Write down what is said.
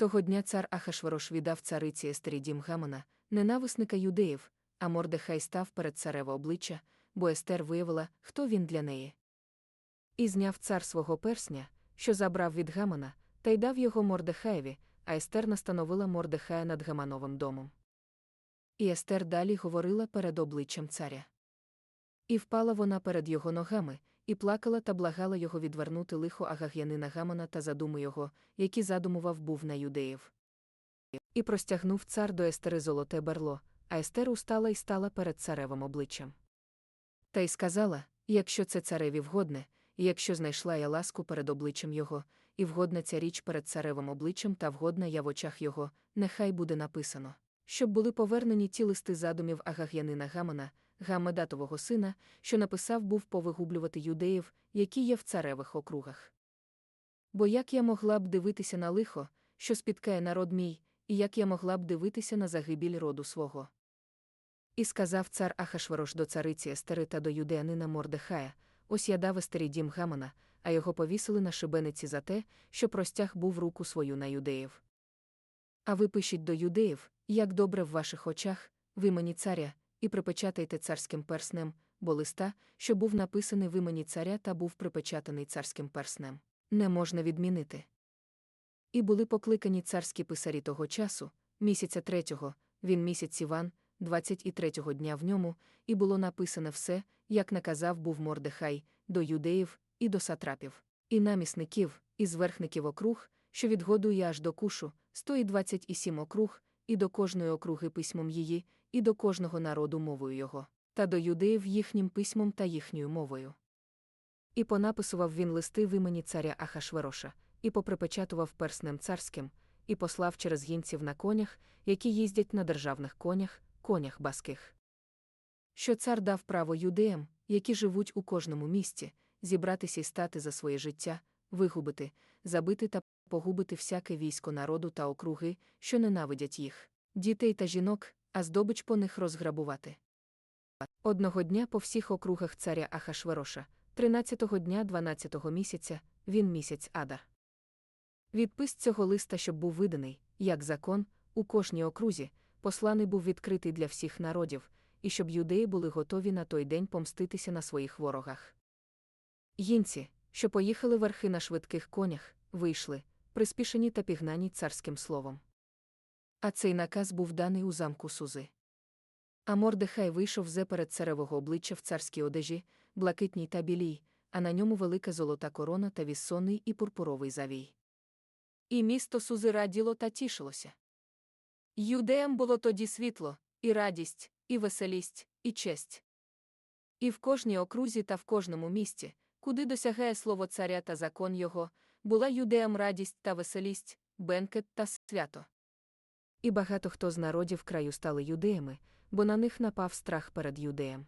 Того дня цар Ахашварош віддав цариці Естері дім Гамана, ненависника юдеїв, а Мордехай став перед цареве обличчя, бо Естер виявила, хто він для неї. І зняв цар свого персня, що забрав від Гамана, та й дав його Мордехаєві, а Естер настановила Мордехая над Гамановим домом. І Естер далі говорила перед обличчям царя. І впала вона перед його ногами, і плакала та благала його відвернути лихо агаг'янина Гамана та задуми його, які задумував був на юдеїв. І простягнув цар до Естери золоте берло, а Естер устала і стала перед царевим обличчям. Та й сказала: якщо це цареві вгодне, і якщо знайшла я ласку перед обличчям його, і вгодна ця річ перед царевим обличчям та вгодна я в очах його, нехай буде написано, щоб були повернені ті листи задумів агаг'янина Гамана, Гаммедатового сина, що написав був повигублювати юдеїв, які є в царевих округах. Бо як я могла б дивитися на лихо, що спіткає народ мій, і як я могла б дивитися на загибіль роду свого. І сказав цар Ахашварош до цариці Естери та до юдеянина Мордехая, ось я дав Естері дім Гамана, а його повісили на шибениці за те, що простяг був руку свою на юдеїв. А ви пишіть до юдеїв, як добре в ваших очах, ви мені царя, і припечатайте царським перснем, бо листа, що був написаний в імені царя та був припечатаний царським перснем, не можна відмінити. І були покликані царські писарі того часу, місяця третього, він місяць Іван, двадцять і третього дня в ньому, і було написане все, як наказав був Мордехай, до юдеїв, і до сатрапів, і намісників, і зверхників округ, що відгодує аж до кушу, сто і двадцять і сім округ, і до кожної округи письмом її, і до кожного народу мовою його, та до юдеїв їхнім письмом та їхньою мовою. І понаписував він листи в імені царя Ахашвероша, і поприпечатував перснем царським, і послав через гінців на конях, які їздять на державних конях, конях баских. Що цар дав право юдеям, які живуть у кожному місті, зібратися і стати за своє життя, вигубити, забити та погубити всяке військо народу та округи, що ненавидять їх, дітей та жінок, а здобич по них розграбувати. Одного дня по всіх округах царя Ахашвероша, 13-го дня 12-го місяця, він місяць Адар. Відпис цього листа, щоб був виданий, як закон, у кожній окрузі, посланий був відкритий для всіх народів, і щоб юдеї були готові на той день помститися на своїх ворогах. Їнці, що поїхали верхи на швидких конях, вийшли, приспішені та пігнані царським словом. А цей наказ був даний у замку Сузи. А Мордехай вийшов зе перед царевого обличчя в царській одежі, блакитній та білій, а на ньому велика золота корона та віссонний і пурпуровий завій. І місто Сузи раділо та тішилося. Юдеям було тоді світло, і радість, і веселість, і честь. І в кожній окрузі та в кожному місті, куди досягає слово царя та закон його, була юдеям радість та веселість, бенкет та свято. І багато хто з народів краю стали юдеями, бо на них напав страх перед юдеєм.